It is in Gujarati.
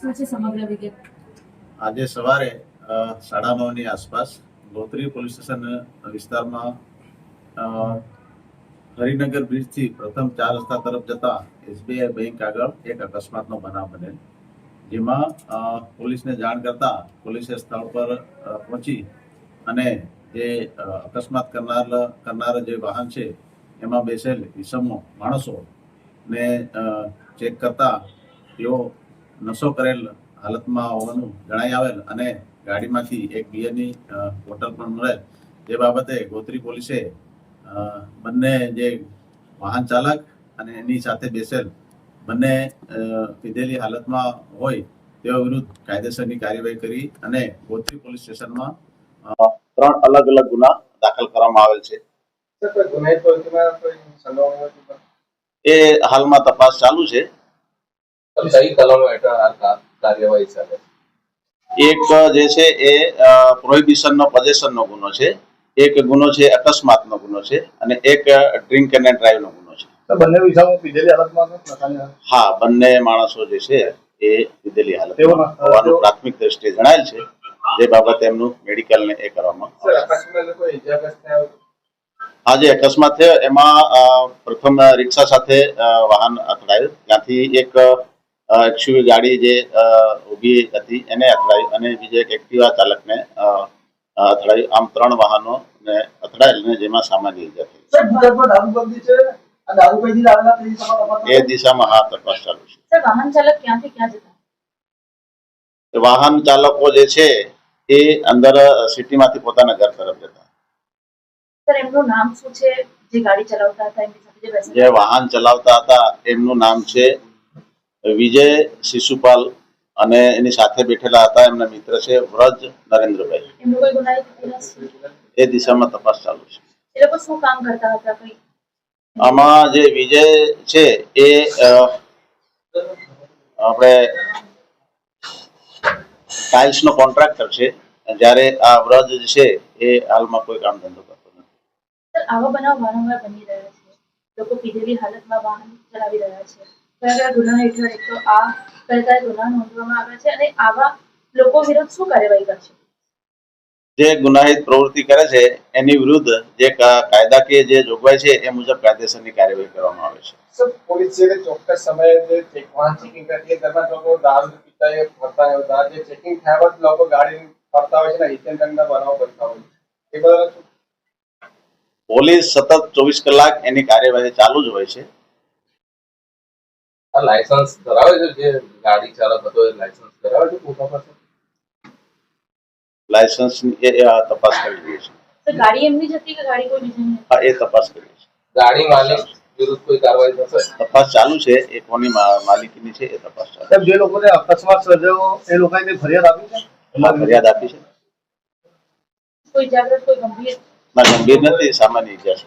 શું છે સમગ્ર વિગત? આજે સવારે સાડા નવની આસપાસ ગોત્રી પોલીસ સ્ટેશન વિસ્તારમાં હરિનગર બ્રિજથી પ્રથમ ચાર રસ્તા તરફ જતા એસબીઆઈ બેંક આગળ એક અકસ્માતનો બનાવ બનેલ. જેમાં પોલીસને જાણ કરતા પોલીસે સ્થળ પર પહોંચી અને જે અકસ્માત કરનાર કરનાર જે વાહન છે, એમાં બેસેલ ઈસમો માણસો ને ચેક કરતા તેઓ નશો કરેલ હાલતમાં હોવાનું જણાઈ આવેલ અને ગાડીમાંથી એક બિયરની બોટલ પણ મળેલ. જે બાબતે ગોત્રી પોલીસે બંને જે વાહન ચાલક અને એની સાથે બેસેલ બંને પીધેલી હાલતમાં હોય તેઓ વિરુદ્ધ કાયદેસરની કાર્યવાહી કરી અને ગોત્રી પોલીસ સ્ટેશનમાં ત્રણ અલગ અલગ ગુના દાખલ કરવામાં આવેલ છે? એ હાલમાં તપાસ ચાલુ છે. કઈ કલમો હેઠળ આ કાર્યવાહી ચાલે એક જે છે એ પ્રોહિબિશનનો નો ગુનો છે. એક ગુનો છે અકસ્માતનો ગુનો છે. અને એક ડ્રિંક એન્ડ ડ્રાઈવનો ગુનો છે. બંને પીધેલી હાલતમાં. હા બંને માણસો જે છે એ લીધેલી હાલત હોવાનું પ્રાથમિક દ્રષ્ટિએ જણાયેલ છે. જે બાબતે એમનું મેડિકલ ને એ કરવામાં? આ જે અકસ્માત થયો એમાં અ, પ્રથમ રિક્ષા સાથે અ, વાહન અથડાયું. ત્યાંથી એક એક્સ્યુવી ગાડી જે ઊભી હતી એને અથડાયું અને બીજા એક એક્ટિવા ચાલકને અ, અ, અથડાયું આમ ત્રણ વાહનો ને અથડાયેલ જેમાં સામાન્ય ઈજા થઈ એ દિશામાં હા તપાસ ચાલુ છે. વાહન ચાલક ક્યાંથી ક્યાં જતા? વાહન ચાલકો જે છે એ અંદર સિટીમાંથી પોતાના ઘર તરફ જતા. સર એમનું નામ શું છે? જે ગાડી ચલાવતા હતા એમની સાથે જે વાહન ચલાવતા હતા એમનું નામ છે વિજય શિશુપાલ અને એની સાથે બેઠેલા હતા. એમના મિત્ર છે વ્રજ નરેન્દ્રભાઈ? એ દિશામાં તપાસ ચાલુ છે. આમાં જે વિજય છે એ આપણે ટાઇલ્સ નો કોન્ટ્રાક્ટર છે. જ્યારે આ વ્રજ છે એ હાલમાં કોઈ કામ ધંધો કરતો નથી. આવા બનાવ વારંવાર બની રહ્યા છે. લોકો પીધેલી હાલતમાં વાહન ચલાવી રહ્યા છે. કયા કયા ગુના હેઠળ એક તો આ કયા કયા ગુના નોંધવામાં આવ્યા છે અને આવા લોકો વિરુદ્ધ શું કાર્યવાહી કરશે? જે ગુનાહિત પ્રવૃત્તિ કરે છે એની વિરુદ્ધ જે કા- કાયદાકીય જે જોગવાઈ છે એ મુજબ કાયદેસરની કાર્યવાહી કરવામાં આવે છે. પોલીસ છે ચોક્કસ સમયે જે ચેક વાહન ચેકિંગ કરતી દરમિયાન લોકો દારૂ પીતા એ ફરતા હોય જે ચેકિંગ થયા બાદ લોકો ગાડી ફરતા હોય છે ને હિતેન રંગના બનાવ બનતા હોય એ બધા પોલીસ સતત ચોવીસ કલાક એની કાર્યવાહી ચાલુ જ હોય છે. આ લાયસન્સ ધરાવે છે? જે ગાડી ચાલક હતો એ લાયસન્સ ધરાવે છે? પોતા પાસે લાયસન્સ એ આ તપાસ કરી રહી છે. ગાડી એમની જ હતી કે ગાડી કોઈ બીજાની હા એ તપાસ કરી છે. ગાડી માલિક વિરુદ્ધ કોઈ કાર્યવાહી થશે? તપાસ ચાલુ છે એ કોની માલિકીની છે એ તપાસ ચાલુ જે લોકોને અકસ્માત સર્જાયો એ લોકોએ ફરિયાદ આપી છે? એમાં ફરિયાદ આપી છે. કોઈ જાગૃત કોઈ ગંભીર? ના ગંભીર નથી સામાન્ય ઈજા છે.